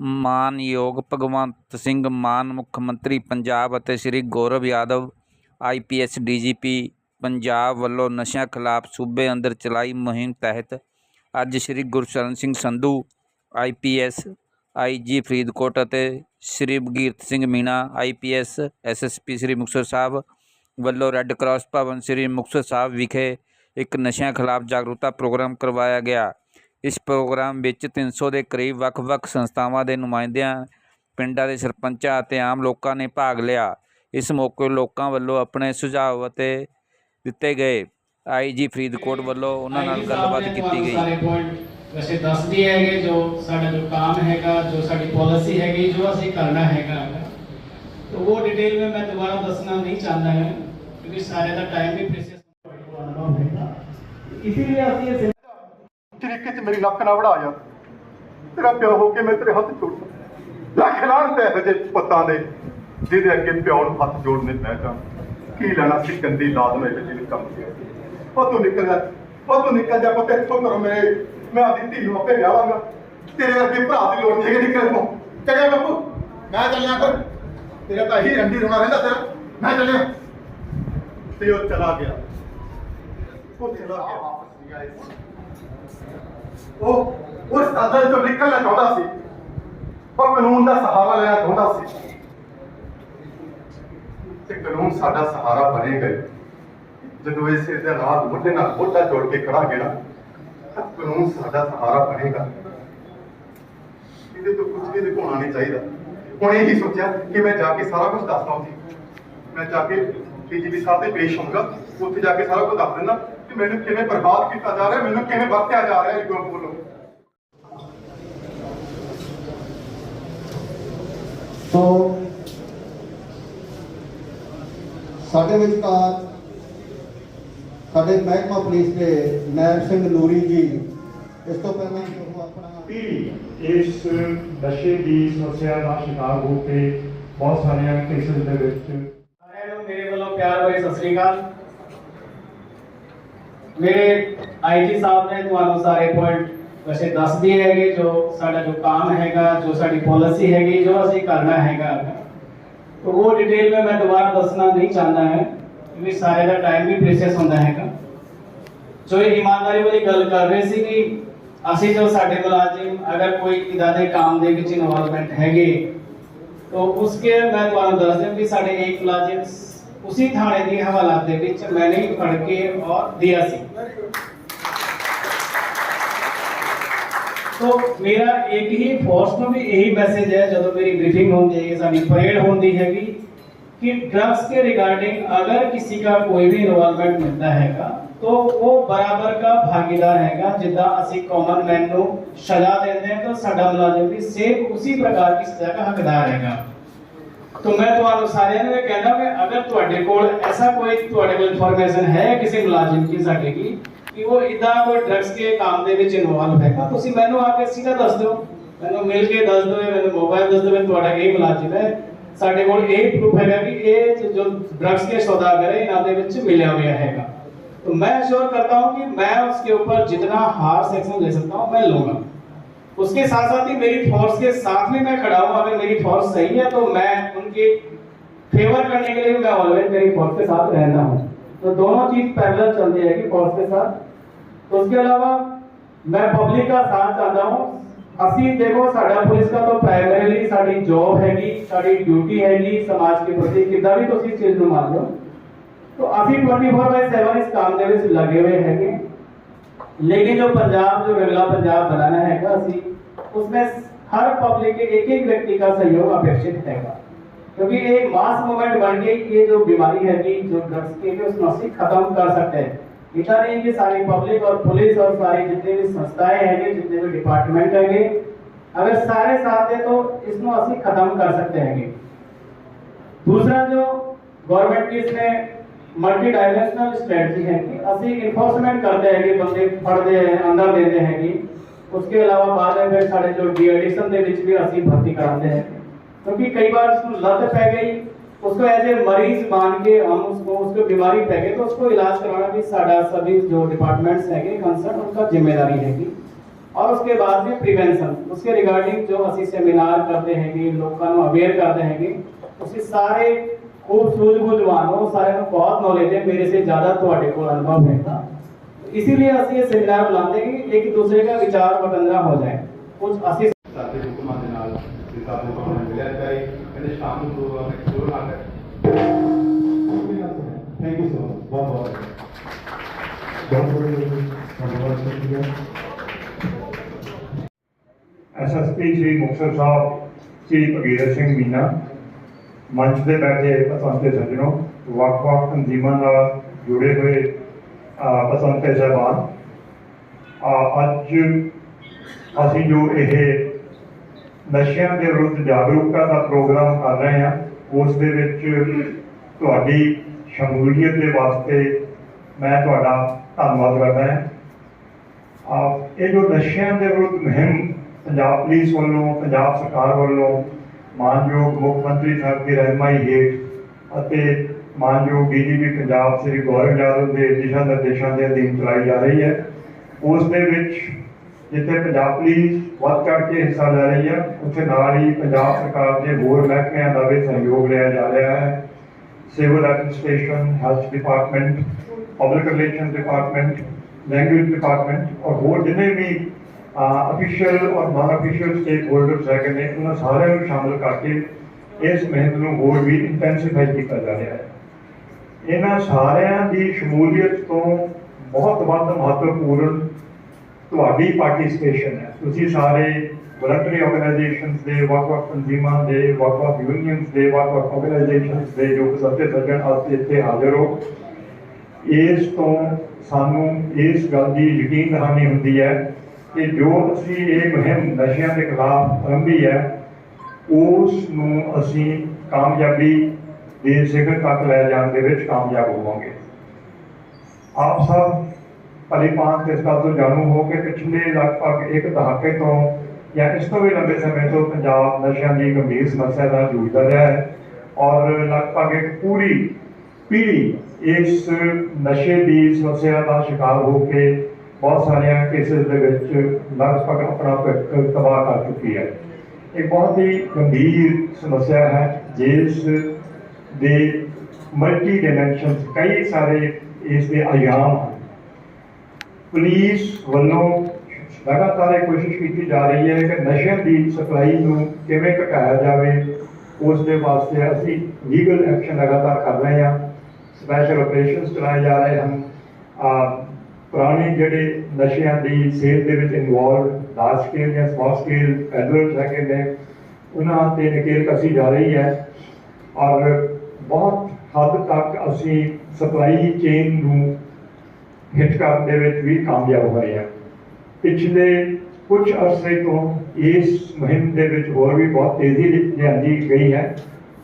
ਮਾਨਯੋਗ ਭਗਵੰਤ ਸਿੰਘ ਮਾਨ, ਮੁੱਖ ਮੰਤਰੀ ਪੰਜਾਬ ਅਤੇ ਸ੍ਰੀ ਗੌਰਵ ਯਾਦਵ ਆਈਪੀਐਸ ਡੀਜੀਪੀ ਪੰਜਾਬ ਵੱਲੋਂ ਨਸ਼ਿਆਂ ਖਿਲਾਫ ਸੂਬੇ ਅੰਦਰ ਚਲਾਈ ਮੁਹਿੰਮ ਤਹਿਤ ਅੱਜ ਸ੍ਰੀ ਗੁਰਸ਼ਰਨ ਸਿੰਘ ਸੰਧੂ ਆਈਪੀਐਸ ਆਈਜੀ ਫਰੀਦਕੋਟ ਅਤੇ ਸ੍ਰੀ ਬਗੀਰਤ ਸਿੰਘ ਮੀਣਾ ਆਈਪੀਐਸ ਐਸਐਸਪੀ ਸ੍ਰੀ ਮੁਕਤਸਰ ਸਾਹਿਬ ਵੱਲੋਂ ਰੈੱਡ ਕਰਾਸ ਭਵਨ ਸ੍ਰੀ ਮੁਕਤਸਰ ਸਾਹਿਬ ਵਿਖੇ ਇੱਕ ਨਸ਼ਿਆਂ ਖਿਲਾਫ ਜਾਗਰੂਕਤਾ ਪ੍ਰੋਗਰਾਮ ਕਰਵਾਇਆ ਗਿਆ। ਇਸ ਪ੍ਰੋਗਰਾਮ ਵਿੱਚ 300 ਦੇ ਕਰੀਬ ਵੱਖ-ਵੱਖ ਸੰਸਥਾਵਾਂ ਦੇ ਨੁਮਾਇੰਦਿਆਂ ਪਿੰਡਾਂ ਦੇ ਸਰਪੰਚਾਂ ਅਤੇ ਆਮ ਲੋਕਾਂ ਨੇ ਭਾਗ ਲਿਆ ਇਸ ਮੌਕੇ ਲੋਕਾਂ ਵੱਲੋਂ ਆਪਣੇ ਸੁਝਾਅ ਅਤੇ ਦਿੱਤੇ ਗਏ ਆਈਜੀ ਫਰੀਦਕੋਟ ਵੱਲੋਂ ਉਹਨਾਂ ਨਾਲ ਗੱਲਬਾਤ ਕੀਤੀ ਗਈ ਸਾਰੇ ਪੁਆਇੰਟ ਵੈਸੇ ਦੱਸਦੀ ਹੈਗੇ ਜੋ ਸਾਡਾ ਜੋ ਕੰਮ ਹੈਗਾ ਜੋ ਸਾਡੀ ਪਾਲਿਸੀ ਹੈਗੀ ਜੋ ਅਸੀਂ ਕਰਨਾ ਹੈਗਾ तो वो डिटेल में मैं दोबारा दसना नहीं चाहता है क्योंकि सारे का टाइम भी प्रेसियस इसीलिए ਅਸੀਂ ਇਹ ਤਰੀਕੇ 'ਚ ਮੇਰੀ ਲੱਕ ਨਾ ਵੜਾ ਜਾ। ਤੇਰਾ ਪਿਓ ਹੋ ਕੇ ਮੈਂ ਤੇਰੇ ਹੱਥ ਜੋੜਦਾ ਲੱਖ ਲਾਣ ਤੇ ਇਹੋ ਜਿਹੇ ਪੁੱਤਾਂ ਦੇ ਜਿਹਦੇ ਅੱਗੇ ਪਿਓ ਨੂੰ ਹੱਥ ਜੋੜਨੇ ਪੈ ਜਾਣ। ਕੀ ਲੈਣਾ ਸੀ ਗੰਦੀ ਲਾਦਮ ਇਹ ਜਿਹਨੇ ਕੰਮ ਕੀਤਾ। ਉਹ ਤੂੰ ਨਿਕਲ ਜਾ। ਉਹ ਤੂੰ ਨਿਕਲ ਜਾ ਪੁੱਤ, ਇੱਥੋਂ ਕਰੋ ਮੇਰੇ। ਮੈਂ ਆਦੀ ਧੀ ਨੂੰ ਆਪੇ ਵਿਆਹਾਂਗਾ। ਤੇਰੇ ਅੱਗੇ ਭਰਾ ਦੀ ਲੋੜ ਨਹੀਂ ਹੈਗੀ ਨਿਕਲ ਤੋਂ ਚੱਲਿਆ ਬਾਪੂ, ਮੈਂ ਚੱਲਿਆ ਕਰ ਤੇਰਾ ਤਾਂ ਹੀ ਰੰਡੀ ਰੋਣਾ ਰਹਿੰਦਾ ਤੇਰਾ। ਮੈਂ ਚੱਲਿਆ। ਤੇ ਉਹ ਚਲਾ ਗਿਆ। ਉਹ ਚਲਾ ਗਿਆ। ਵਾਪਸ ਨਹੀਂ ਆਇਆ ਉਹ ਉਸ ਸਾਦਾ ਤੋਂ ਨਿਕਲਣਾ ਚਾਹੁੰਦਾ ਸੀ। ਪਰ ਕਾਨੂੰਨ ਦਾ ਸਹਾਰਾ ਲੈਣਾ ਚਾਹੁੰਦਾ ਸੀ। ਤੇ ਕਾਨੂੰਨ ਸਾਡਾ ਸਹਾਰਾ ਬਣੇਗਾ ਹੀ। ਜਦੋਂ ਇਸੇ ਦੇ ਨਾਲ ਮੋਢੇ ਨਾਲ ਮੋਢਾ ਜੋੜ ਕੇ ਖੜਾਂਗੇ ਨਾ ਕਾਨੂੰਨ ਸਾਡਾ ਸਹਾਰਾ ਬਣੇਗਾ। ਇਹਦੇ ਤੋਂ ਕੁਝ ਵੀ ਲੁਕਾਉਣਾ ਨਹੀਂ ਚਾਹੀਦਾ। ਹੁਣ ਇਹ ਹੀ ਸੋਚਿਆ ਕਿ ਮੈਂ ਜਾ ਕੇ ਸਾਰਾ ਕੁਝ ਦੱਸਦਾ ਉੱਥੇ ਮੈਂ ਜਾ ਕੇ ਪੀਜੀਪੀ ਸਾਹਿਬ ਦੇ ਪੇਸ਼ ਹੋਊਗਾ। ਉੱਥੇ ਜਾ ਕੇ ਸਾਰਾ ਕੁਝ ਦੱਸ ਦਿੰਦਾ। ਕਿ ਮੈਨੂੰ ਕਿਵੇਂ ਬਰਬਾਦ ਕੀਤਾ ਜਾ ਰਿਹਾ ਮੈਨੂੰ ਕਿਵੇਂ ਵਰਤਿਆ ਜਾ ਰਿਹਾ ਇਹ ਗਰੁੱਪ ਵੱਲੋਂ ਸੋ ਸਾਡੇ ਵਿਚਕਾਰ ਸਾਡੇ ਮਹਿਕਮਾ ਪੁਲਿਸ ਦੇ ਨੈਬ ਸਿੰਘ ਨੂਰੀ ਜੀ ਇਸ ਤੋਂ ਪਹਿਲਾਂ ਉਹ ਆਪਣਾ ਵੀ ਇਸ ਨਸ਼ੇ ਦੀ ਸਮੱਸਿਆ ਦਾ ਸ਼ਿਕਾਰ ਹੋ ਕੇ ਬਹੁਤ ਸਾਰੀਆਂ ਕੇਸਿਸ ਦੇ ਵਿੱਚ ਸਾਰਿਆਂ ਨੂੰ ਮੇਰੇ ਵੱਲੋਂ ਪਿਆਰ ਭਰੀ ਸਤਿ ਸ੍ਰੀ ਅਕਾਲ। ਮੇਰੇ ਆਈਜੀ ਸਾਹਿਬ ਨੇ ਤੁਹਾਨੂੰ ਸਾਰੇ ਪੁਆਇੰਟ ਵੈਸੇ ਦੱਸ ਦਿਏ ਹੈਗੇ, ਜੋ ਸਾਡਾ ਜੋ ਕੰਮ ਹੈਗਾ, ਜੋ ਸਾਡੀ ਪਾਲਿਸੀ ਹੈਗੀ, ਜੋ ਅਸੀਂ ਕਰਨਾ ਹੈਗਾ। ਤੋ ਉਹ ਡਿਟੇਲ ਵਿੱਚ ਮੈਂ ਦੁਬਾਰਾ ਦੱਸਣਾ ਨਹੀਂ ਚਾਹੁੰਦਾ ਹੈ, ਕਿਉਂਕਿ ਸਾਰੇ ਦਾ ਟਾਈਮ ਵੀ ਪ੍ਰੈਸ਼ੀਅਸ ਹੁੰਦਾ ਹੈਗਾ। ਜੋ ਇਹ ਇਮਾਨਦਾਰੀ ਵਾਲੀ ਗੱਲ ਕਰ ਰਹੇ ਸੀ ਕਿ ਅਸੀਂ ਜੋ ਸਾਡੇ ਮੁਲਾਜ਼ਮ ਅਗਰ ਕੋਈ ਇਦਾਂ ਦੇ ਕੰਮ ਦੇ ਵਿੱਚ ਇਨਵੋਲਵਮੈਂਟ ਹੈਗੇ, ਤੋ ਉਸਕੇ ਮੈਂ ਤੁਹਾਨੂੰ ਦੱਸ ਦਿਆਂ ਕਿ ਸਾਡੇ ਇੱਕ ਮੁਲਾਜ਼ਮ उसी थाने की हवालात के मैंने पढ़ के और दिया सी तो मेरा एक ही फोर्स ਨੂੰ ਵੀ ਇਹੀ ਮੈਸੇਜ ਹੈ ਜਦੋਂ ਮੇਰੀ ਬ੍ਰੀਫਿੰਗ ਹੁੰਦੀ ਹੈ ਸਾਡੀ ਪਰੇਡ ਹੁੰਦੀ ਹੈਗੀ कि ड्रग्स के रिगार्डिंग अगर किसी का कोई भी इन्वॉल्वमेंट मिलता हैगा तो वो बराबर का भागीदार हैगा ਜਿੱਦਾਂ ਅਸੀਂ ਕਾਮਨ ਮੈਨ ਨੂੰ ਸਜ਼ਾ ਦਿੰਦੇ ਹਾਂ ਤਾਂ ਸਾਡਾ ਮੁਲਾਜ਼ਮ ਵੀ ਸੇਮ ਉਸੇ ਪ੍ਰਕਾਰ ਦੀ ਸਜ਼ਾ ਦਾ ਹੱਕਦਾਰ ਹੈਗਾ तो मैं ਤੁਹਾਨੂੰ ਸਾਰਿਆਂ ਨੂੰ ਇਹ ਕਹਿੰਦਾ ਕਿ ਅਗਰ ਤੁਹਾਡੇ ਕੋਲ ਐਸਾ ਕੋਈ ਤੁਹਾਡੇ ਕੋਲ ਇਨਫੋਰਮੇਸ਼ਨ ਹੈ ਕਿਸੇ ਮੁਲਾਜ਼ਮ ਦੀ ਸਾਡੇ ਕੀ ਕਿ ਉਹ ਇਦਾਂ ਕੋਈ ਡਰੱਗਸ ਦੇ ਕੰਮ ਦੇ ਵਿੱਚ ਇਨਵੋਲਵ ਹੈਗਾ ਤੁਸੀਂ ਮੈਨੂੰ ਆ ਕੇ ਸਿੱਧਾ ਦੱਸ ਦਿਓ ਮੈਨੂੰ ਮਿਲ ਕੇ ਦੱਸ ਦਿਓ ਜਾਂ ਮੈਨੂੰ ਮੋਬਾਈਲ ਦੱਸ ਦਿਓ ਵੀ ਤੁਹਾਡਾ ਇਹ ਮੁਲਾਜ਼ਮ ਹੈ ਸਾਡੇ ਕੋਲ ਇਹ ਪ੍ਰੂਫ ਹੈਗਾ ਕਿ ਇਹ ਜੋ ड्रग्स के सौदागर है इनाम ਵਿੱਚ ਮਿਲਿਆ ਹੋਇਆ ਹੈਗਾ तो मैं श्योर करता हूं कि मैं उसके ऊपर जितना हार्श एक्शन ले सकता हूं मैं लूंगा उसके साथ साथ ही मेरी फोर्स के साथ में मैं खड़ा हूं अगर मेरी फोर्स सही है तो मैं उनके फेवर करने के लिए भी मैं ऑलवेज मेरी फोर्स के साथ रहता हूं तो दोनों चीज पैरेलल चलती है कि फोर्स के साथ तो उसके अलावा मैं पब्लिक का साथ चाहता हूं ਅਸੀਂ ਦੇਖੋ ਸਾਡਾ ਪੁਲਿਸ ਦਾ ਤਾਂ ਪ੍ਰਾਇਮਰੀਲੀ ਸਾਡੀ ਜੌਬ ਹੈਗੀ ਸਾਡੀ ਡਿਊਟੀ ਹੈਗੀ ਸਮਾਜ ਦੇ ਪ੍ਰਤੀ ਕਿੱਦਾਂ ਵੀ ਤੁਸੀਂ ਇਸ ਚੀਜ਼ ਨੂੰ ਮੰਨ ਲਓ तो ਅਸੀਂ 24/7 ਇਸ ਕੰਮ ਦੇ ਵਿੱਚ ਲੱਗੇ ਹੋਏ ਹੈਗੇ लेकिन जो पंजाब, जो रगला पंजाब बनाना है का सी, उसमें हर पब्लिक के एक एक व्यक्ति का सहयोग अपेक्षित है क्योंकि तो एक मास मूवमेंट बन गई ये जो बीमारी है कि जो ड्रग्स के है उसको असी खत्म कर सकते हैं। इतना नहीं कि सारी पब्लिक और पुलिस और सारी जितने भी संस्थाएँ हैं जितने भी डिपार्टमेंट हैं अगर सारे साथ हैं तो इसको असी खत्म कर सकते हैं दूसरा जो गवर्नमेंट की इसमें ਮਲਟੀ ਡਾਇਮੈਂਸ਼ਨਲ ਸਟ੍ਰੈਟਜੀ ਹੈ ਕਿ ਅਸੀਂ ਇਨਫੋਰਸਮੈਂਟ ਕਰਦੇ ਹੈਗੇ ਬੰਦੇ ਫੜਦੇ ਹੈ ਅੰਦਰ ਦਿੰਦੇ ਹੈਗੇ ਉਸਕੇ ਇਲਾਵਾ ਬਾਅਦ ਵਿੱਚ ਫਿਰ ਸਾਡੇ ਜੋ ਡੀ ਐਡੀਸ਼ਨ ਦੇ ਵਿੱਚ ਵੀ ਅਸੀਂ ਭਰਤੀ ਕਰਾਉਂਦੇ हैं क्योंकि कई बार उसको लत पै गई उसको एज ए मरीज मान के हम उसको उसको बीमारी पै गई तो उसको इलाज कराना भी साडा सभी जो डिपार्टमेंट्स हैगे कंसर्न उनका जिम्मेदारी हैगी ਔਰ ਉਸਕੇ ਬਾਅਦ ਵੀ ਪ੍ਰੀਵੈਂਸ਼ਨ ਉਸਕੇ ਰਿਗਾਰਡਿੰਗ ਜੋ ਅਸੀਂ ਸੈਮੀਨਾਰ ਕਰਦੇ ਹੈਗੇ ਲੋਕਾਂ ਨੂੰ ਅਵੇਅਰ ਕਰਦੇ ਹੈਗੇ ਉਸੇ ਸਾਰੇ ਖੂਬ ਸੂਝਬੂਝਵਾਨ ਹੋ ਸਾਰਿਆਂ ਨੂੰ ਬਹੁਤ ਨੌਲੇਜ ਹੈ ਮੇਰੇ ਸੇ ਜ਼ਿਆਦਾ ਤੁਹਾਡੇ ਕੋਲ ਅਨੁਭਵ ਹੈਗਾ इसीलिए ਅਸੀਂ ਇਹ ਸੈਮੀਨਾਰ ਬੁਲਾਉਂਦੇ ਕਿ ਇੱਕ ਦੂਸਰੇ ਦਾ ਵਿਚਾਰ ਵਟਾਂਦਰਾ ਹੋ ਜਾਏ ਕੁਝ ਅਸੀਂ ਸਾਡੇ ਹੁਕਮਾਂ ਦੇ ਨਾਲ ਤੇ ਸਾਡੇ ਹੁਕਮਾਂ ਨੂੰ ਮਿਲਿਆ ਜਾਏ ਕਹਿੰਦੇ ਸ਼ਾਮ ਨੂੰ ਪ੍ਰੋਗਰਾਮ ਇੱਕ ਜ਼ਰੂਰ ਨਾ ਕਰੇ ਥੈਂਕ ਯੂ ਸੋ ਮਚ ਬਹੁਤ ਬਹੁਤ ਬਹੁਤ ਬਹੁਤ ਧੰਨਵਾਦ ਸ਼ੁਕਰੀਆ ਐਸਐਸਪੀ ਸ਼੍ਰੀ ਮੁਕਤਸਰ ਸਾਹਿਬ ਸ਼੍ਰੀ ਭਗੀਰਥ ਸਿੰਘ ਮੀਨਾ ਮੰਚ ਤੇ ਬੈਠੇ ਪਸੰਦੇ ਸੱਜਣੋ ਵੱਖ-ਵੱਖ ਤੰਜ਼ੀਮਾਂ ਨਾਲ ਜੁੜੇ ਹੋਏ ਪਸੰਦੇ ਸਾਹਿਬਾਨ। ਅੱਜ ਅਸੀਂ ਜੋ ਇਹ ਨਸ਼ਿਆਂ ਦੇ ਵਿਰੁੱਧ ਜਾਗਰੂਕਤਾ ਦਾ ਪ੍ਰੋਗਰਾਮ ਕਰ ਰਹੇ ਹਾਂ, ਉਸ ਦੇ ਵਿੱਚ ਤੁਹਾਡੀ ਸ਼ਮੂਲੀਅਤ ਦੇ ਵਾਸਤੇ ਮੈਂ ਤੁਹਾਡਾ ਧੰਨਵਾਦ ਕਰਦਾ ਹਾਂ। ਇਹ ਜੋ ਨਸ਼ਿਆਂ ਦੇ ਵਿਰੁੱਧ ਮੁਹਿੰਮ ਪੰਜਾਬ ਪੁਲਿਸ ਵੱਲੋਂ, ਪੰਜਾਬ ਸਰਕਾਰ ਵੱਲੋਂ ਮਾਨਯੋਗ ਮੁੱਖ ਮੰਤਰੀ ਸਾਹਿਬ ਦੀ ਰਹਿਨਮਾਈ ਹੇਠ ਅਤੇ ਮਾਨਯੋਗ ਡੀਜੀਪੀ ਪੰਜਾਬ ਸ੍ਰੀ ਗੌਰਵ ਯਾਦਵ ਦੇ ਦਿਸ਼ਾ ਨਿਰਦੇਸ਼ਾਂ ਦੇ ਅਧੀਨ ਚਲਾਈ ਜਾ ਰਹੀ ਹੈ। ਉਸ ਦੇ ਵਿੱਚ ਜਿੱਥੇ ਪੰਜਾਬ ਪੁਲਿਸ ਵੱਧ ਚੜ੍ਹ ਕੇ ਹਿੱਸਾ ਲੈ ਰਹੀ ਹੈ, ਉੱਥੇ ਨਾਲ ਹੀ ਪੰਜਾਬ ਸਰਕਾਰ ਦੇ ਹੋਰ ਮਹਿਕਮਿਆਂ ਦਾ ਵੀ ਸਹਿਯੋਗ ਲਿਆ ਜਾ ਰਿਹਾ ਹੈ। Civil administration, health department, public relation department, language department ਔਰ ਹੋਰ ਜਿੰਨੇ ਵੀ ਅਫੀਸ਼ੀਅਲ ਔਰ ਨਾਨ ਅਫੀਸ਼ੀਅਲ ਸਟੇਕ ਹੋਲਡਰਸ ਹੈਗੇ ਨੇ, ਉਹਨਾਂ ਸਾਰਿਆਂ ਨੂੰ ਸ਼ਾਮਲ ਕਰਕੇ ਇਸ ਮਿਹਨਤ ਨੂੰ ਹੋਰ ਵੀ ਇੰਟੈਂਸੀਫਾਈ ਕੀਤਾ ਜਾ ਰਿਹਾ ਹੈ। ਇਹਨਾਂ ਸਾਰਿਆਂ ਦੀ ਸ਼ਮੂਲੀਅਤ ਤੋਂ ਬਹੁਤ ਵੱਧ ਮਹੱਤਵਪੂਰਨ ਤੁਹਾਡੀ ਪਾਰਟਿਸਿਪੇਸ਼ਨ ਹੈ। ਤੁਸੀਂ ਸਾਰੇ ਵਲੰਟਰੀ ਆਰਗੇਨਾਈਜੇਸ਼ਨਸ ਦੇ, ਵੱਖ-ਵੱਖ ਤੰਜ਼ੀਮਾਂ ਦੇ, ਵੱਖ-ਵੱਖ ਯੂਨੀਅਨਸ ਦੇ, ਵੱਖ-ਵੱਖ ਆਰਗੇਨਾਈਜੇਸ਼ਨਸ ਦੇ ਜੋ ਸੱਤੇ ਸੱਜਣ ਅੱਜ ਇੱਥੇ ਹਾਜ਼ਰ ਹੋ, ਇਸ ਤੋਂ ਸਾਨੂੰ ਇਸ ਗੱਲ ਦੀ ਯਕੀਨ ਦਹਾਨੀ ਹੁੰਦੀ ਹੈ ਕਿ ਜੋ ਅਸੀਂ ਇਹ ਮੁਹਿੰਮ ਨਸ਼ਿਆਂ ਦੇ ਖਿਲਾਫ ਆਰੰਭੀ ਹੈ, ਉਸ ਨੂੰ ਅਸੀਂ ਕਾਮਯਾਬੀ ਦੇ ਸਿਖਰ ਤੱਕ ਲੈ ਜਾਣ ਦੇ ਵਿੱਚ ਕਾਮਯਾਬ ਹੋਵਾਂਗੇ। ਆਪ ਸਭ ਭਲੀ ਭਾਂਤ ਇਸ ਗੱਲ ਤੋਂ ਜਾਣੂ ਹੋ ਕਿ ਪਿਛਲੇ ਲਗਭਗ ਇੱਕ ਦਹਾਕੇ ਤੋਂ ਜਾਂ ਇਸ ਤੋਂ ਵੀ ਲੰਬੇ ਸਮੇਂ ਤੋਂ ਪੰਜਾਬ ਨਸ਼ਿਆਂ ਦੀ ਗੰਭੀਰ ਸਮੱਸਿਆ ਨਾਲ ਜੂਝਦਾ ਰਿਹਾ ਹੈ ਔਰ ਲਗਭਗ ਇੱਕ ਪੂਰੀ ਪੀੜ੍ਹੀ ਇਸ ਨਸ਼ੇ ਦੀ ਸਮੱਸਿਆ ਦਾ ਸ਼ਿਕਾਰ ਹੋ ਕੇ ਬਹੁਤ ਸਾਰੀਆਂ ਕੇਸਿਸ ਦੇ ਵਿੱਚ ਲਗਭਗ ਆਪਣਾ ਭਵਿੱਖ ਤਬਾਹ ਕਰ ਚੁੱਕੀ ਹੈ। ਇਹ ਬਹੁਤ ਹੀ ਗੰਭੀਰ ਸਮੱਸਿਆ ਹੈ। ਜਿਸ ਦੇ ਮਲਟੀ ਡਾਈਮੈਂਸ਼ਨਸ ਕਈ ਸਾਰੇ ਇਸ ਦੇ ਆਯਾਮ ਹਨ। ਪੁਲਿਸ ਵੱਲੋਂ ਲਗਾਤਾਰ ਇਹ ਕੋਸ਼ਿਸ਼ ਕੀਤੀ ਜਾ ਰਹੀ ਹੈ ਕਿ ਨਸ਼ਿਆਂ ਦੀ ਸਪਲਾਈ ਨੂੰ ਕਿਵੇਂ ਘਟਾਇਆ ਜਾਵੇ, ਉਸ ਦੇ ਵਾਸਤੇ ਅਸੀਂ ਲੀਗਲ ਐਕਸ਼ਨ ਲਗਾਤਾਰ ਕਰ ਰਹੇ ਹਾਂ। ਸਪੈਸ਼ਲ ਆਪਰੇਸ਼ਨਸ ਚਲਾਏ ਜਾ ਰਹੇ ਹਨ। ਆ ਪੁਰਾਣੇ ਜਿਹੜੇ ਨਸ਼ਿਆਂ ਦੀ ਸੇਲ ਦੇ ਵਿੱਚ ਇਨਵੋਲਵ ਲਾਰਜ ਸਕੇਲ ਜਾਂ ਸਮਾਲ ਸਕੇਲ ਪੈਡਲਰਸ ਹੈਗੇ ਨੇ, ਉਹਨਾਂ ਤੇ ਨਕੇਲ ਕਸੀ ਜਾ ਰਹੀ ਹੈ। ਔਰ ਬਹੁਤ ਹੱਦ ਤੱਕ ਅਸੀਂ ਸਪਲਾਈ ਚੇਨ ਨੂੰ ਹਿੱਟ ਕਰਨ ਦੇ ਵਿੱਚ ਵੀ ਕਾਮਯਾਬ ਹੋਏ ਹਾਂ। ਪਿਛਲੇ ਕੁਝ ਅਰਸੇ ਤੋਂ ਇਸ ਮੁਹਿੰਮ ਦੇ ਵਿੱਚ ਹੋਰ ਵੀ ਬਹੁਤ ਤੇਜ਼ੀ ਲਿਆਂਦੀ ਗਈ ਹੈ।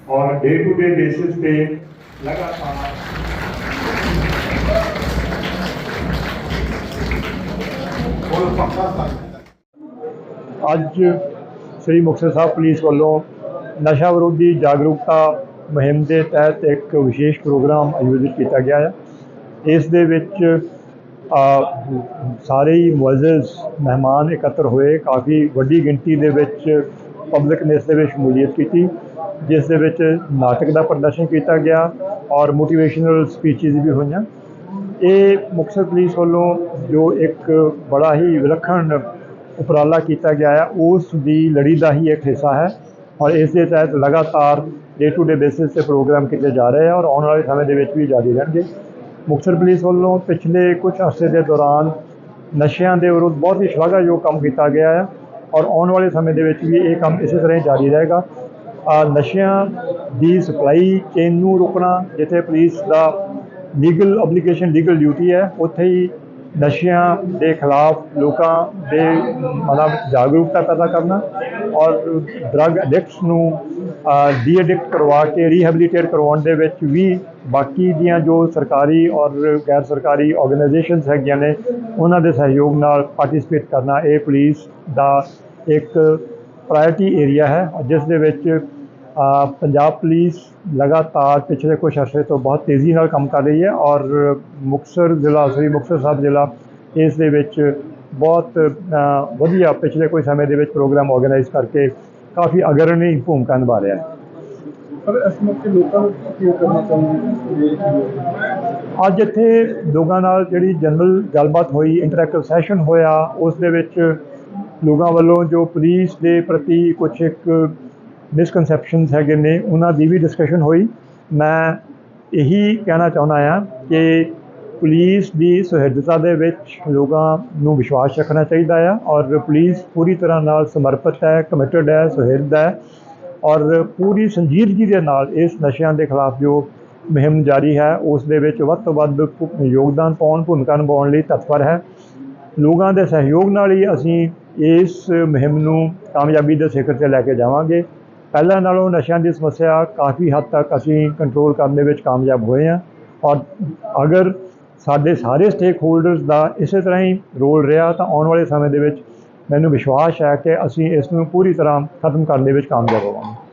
ਔਰ ਡੇ ਟੂ ਡੇ ਬੇਸਿਸ ਤੇ ਲਗਾਤਾਰ ਅੱਜ ਸ੍ਰੀ ਮੁਕਤਸਰ ਸਾਹਿਬ ਪੁਲਿਸ ਵੱਲੋਂ ਨਸ਼ਾ ਵਿਰੋਧੀ ਜਾਗਰੂਕਤਾ ਮੁਹਿੰਮ ਦੇ ਤਹਿਤ ਇੱਕ ਵਿਸ਼ੇਸ਼ ਪ੍ਰੋਗਰਾਮ ਆਯੋਜਿਤ ਕੀਤਾ ਗਿਆ ਹੈ। ਇਸ ਦੇ ਵਿੱਚ ਸਾਰੇ ਹੀ ਮੁਅੱਜ਼ਜ਼ ਮਹਿਮਾਨ ਇਕੱਤਰ ਹੋਏ, ਕਾਫੀ ਵੱਡੀ ਗਿਣਤੀ ਦੇ ਵਿੱਚ ਪਬਲਿਕ ਨੇ ਇਸ ਦੇ ਵਿੱਚ ਸ਼ਮੂਲੀਅਤ ਕੀਤੀ, ਜਿਸ ਦੇ ਵਿੱਚ ਨਾਟਕ ਦਾ ਪ੍ਰਦਰਸ਼ਨ ਕੀਤਾ ਗਿਆ ਔਰ ਮੋਟੀਵੇਸ਼ਨਲ ਸਪੀਚਸ ਵੀ ਹੋਈਆਂ। ਇਹ ਮੁਕਤਸਰ ਪੁਲਿਸ ਵੱਲੋਂ ਜੋ ਇੱਕ ਬੜਾ ਹੀ ਵਿਲੱਖਣ ਉਪਰਾਲਾ ਕੀਤਾ ਗਿਆ ਹੈ, ਉਸ ਦੀ ਲੜੀ ਦਾ ਹੀ ਇੱਕ ਹਿੱਸਾ ਹੈ ਔਰ ਇਸ ਦੇ ਤਹਿਤ ਲਗਾਤਾਰ ਡੇ ਟੂ ਡੇ ਬੇਸਿਸ ਤੇ ਪ੍ਰੋਗਰਾਮ ਕੀਤੇ ਜਾ ਰਹੇ ਆ ਔਰ ਆਉਣ ਵਾਲੇ ਸਮੇਂ ਦੇ ਵਿੱਚ ਵੀ ਜਾਰੀ ਰਹਿਣਗੇ। ਮੁਕਤਸਰ ਪੁਲਿਸ ਵੱਲੋਂ ਪਿਛਲੇ ਕੁਝ ਅਰਸੇ ਦੇ ਦੌਰਾਨ ਨਸ਼ਿਆਂ ਦੇ ਵਿਰੁੱਧ ਬਹੁਤ ਹੀ ਸ਼ਲਾਘਾਯੋਗ ਕੰਮ ਕੀਤਾ ਗਿਆ ਹੈ ਔਰ ਆਉਣ ਵਾਲੇ ਸਮੇਂ ਦੇ ਵਿੱਚ ਵੀ ਇਹ ਕੰਮ ਇਸੇ ਤਰ੍ਹਾਂ ਹੀ ਜਾਰੀ ਰਹੇਗਾ। ਆ ਨਸ਼ਿਆਂ ਦੀ ਸਪਲਾਈ ਚੇਨ ਨੂੰ ਰੋਕਣਾ, ਜਿੱਥੇ ਪੁਲਿਸ ਦਾ ਲੀਗਲ ਅਪਲੀਕੇਸ਼ਨ ਲੀਗਲ ਡਿਊਟੀ ਹੈ, ਉੱਥੇ ਹੀ ਨਸ਼ਿਆਂ ਦੇ ਖਿਲਾਫ ਲੋਕਾਂ ਦੇ ਮਨਾਂ ਵਿੱਚ ਜਾਗਰੂਕਤਾ ਪੈਦਾ ਕਰਨਾ ਔਰ ਡਰੱਗ ਐਡਿਕਟਸ ਨੂੰ ਡੀ ਐਡਿਕਟ ਕਰਵਾ ਕੇ ਰੀਹੈਬਿਲਿਟੇਟ ਕਰਵਾਉਣ ਦੇ ਵਿੱਚ ਵੀ ਬਾਕੀ ਦੀਆਂ ਜੋ ਸਰਕਾਰੀ ਔਰ ਗੈਰ ਸਰਕਾਰੀ ਆਰਗੇਨਾਈਜੇਸ਼ਨਸ ਹੈਗੀਆਂ ਨੇ, ਉਹਨਾਂ ਦੇ ਸਹਿਯੋਗ ਨਾਲ ਪਾਰਟਿਸਿਪੇਟ ਕਰਨਾ, ਇਹ ਪੁਲਿਸ ਦਾ ਇੱਕ ਪ੍ਰਾਇਰਟੀ ਏਰੀਆ ਹੈ, ਜਿਸ ਦੇ ਵਿੱਚ ਪੰਜਾਬ ਪੁਲਿਸ ਲਗਾਤਾਰ ਪਿਛਲੇ ਕੁਝ ਅਰਸੇ ਤੋਂ ਬਹੁਤ ਤੇਜ਼ੀ ਨਾਲ ਕੰਮ ਕਰ ਰਹੀ ਹੈ ਔਰ ਮੁਕਤਸਰ ਜ਼ਿਲ੍ਹਾ ਸ੍ਰੀ ਮੁਕਤਸਰ ਸਾਹਿਬ ਜ਼ਿਲ੍ਹਾ ਇਸ ਦੇ ਵਿੱਚ ਬਹੁਤ ਵਧੀਆ ਪਿਛਲੇ ਕੋਈ ਸਮੇਂ ਦੇ ਵਿੱਚ ਪ੍ਰੋਗਰਾਮ ਆਰਗੇਨਾਈਜ਼ ਕਰਕੇ ਕਾਫੀ ਅਗਰਣੀ ਭੂਮਿਕਾ ਨਿਭਾ ਰਿਹਾ ਹੈ। ਪਰ ਇਸ ਮੌਕੇ ਲੋਕਾਂ ਨੂੰ ਕੀ ਕਰਨਾ ਚਾਹੁੰਦੇ ਅੱਜ ਇੱਥੇ ਲੋਕਾਂ ਨਾਲ ਜਿਹੜੀ ਜਨਰਲ ਗੱਲਬਾਤ ਹੋਈ ਇੰਟਰੈਕਟਿਵ ਸੈਸ਼ਨ ਹੋਇਆ ਉਸ ਦੇ ਵਿੱਚ ਲੋਕਾਂ ਵੱਲੋਂ ਜੋ ਪੁਲਿਸ ਦੇ ਪ੍ਰਤੀ ਕੁਝ ਇੱਕ ਮਿਸਕਨਸੈਪਸ਼ਨਸ ਹੈਗੇ ਨੇ, ਉਹਨਾਂ ਦੀ ਵੀ ਡਿਸਕਸ਼ਨ ਹੋਈ। ਮੈਂ ਇਹੀ ਕਹਿਣਾ ਚਾਹੁੰਦਾ ਹਾਂ ਕਿ ਪੁਲਿਸ ਦੀ ਸੁਹਿਰਦਤਾ ਦੇ ਵਿੱਚ ਲੋਕਾਂ ਨੂੰ ਵਿਸ਼ਵਾਸ ਰੱਖਣਾ ਚਾਹੀਦਾ ਆ ਔਰ ਪੁਲਿਸ ਪੂਰੀ ਤਰ੍ਹਾਂ ਨਾਲ ਸਮਰਪਿਤ ਹੈ ਕਮਿਟਡ ਹੈ, ਸੁਹਿਰਦ ਹੈ ਔਰ ਪੂਰੀ ਸੰਜੀਦਗੀ ਦੇ ਨਾਲ ਇਸ ਨਸ਼ਿਆਂ ਦੇ ਖਿਲਾਫ ਜੋ ਮੁਹਿੰਮ ਜਾਰੀ ਹੈ, ਉਸ ਦੇ ਵਿੱਚ ਵੱਧ ਤੋਂ ਵੱਧ ਯੋਗਦਾਨ ਪਾਉਣ, ਭੂਮਿਕਾ ਨਿਭਾਉਣ ਲਈ ਤਤਪਰ ਹੈ। ਲੋਕਾਂ ਦੇ ਸਹਿਯੋਗ ਨਾਲ ਹੀ ਅਸੀਂ ਇਸ ਮੁਹਿੰਮ ਨੂੰ ਕਾਮਯਾਬੀ ਦੇ ਸਿਖਰ ਤੇ ਲੈ ਕੇ ਜਾਵਾਂਗੇ। ਪਹਿਲਾਂ ਨਾਲੋਂ ਨਸ਼ਿਆਂ ਦੀ ਸਮੱਸਿਆ ਕਾਫੀ ਹੱਦ ਤੱਕ ਅਸੀਂ ਕੰਟਰੋਲ ਕਰਨ ਦੇ ਵਿੱਚ ਕਾਮਯਾਬ ਹੋਏ ਹਾਂ ਔਰ ਅਗਰ ਸਾਡੇ ਸਾਰੇ ਸਟੇਕ ਹੋਲਡਰਸ ਦਾ ਇਸੇ ਤਰ੍ਹਾਂ ਹੀ ਰੋਲ ਰਿਹਾ ਤਾਂ ਆਉਣ ਵਾਲੇ ਸਮੇਂ ਦੇ ਵਿੱਚ ਮੈਨੂੰ ਵਿਸ਼ਵਾਸ ਹੈ ਕਿ ਅਸੀਂ ਇਸ ਨੂੰ ਪੂਰੀ ਤਰ੍ਹਾਂ ਖਤਮ ਕਰਨ ਦੇ ਵਿੱਚ ਕਾਮਯਾਬ ਹੋਵਾਂਗੇ।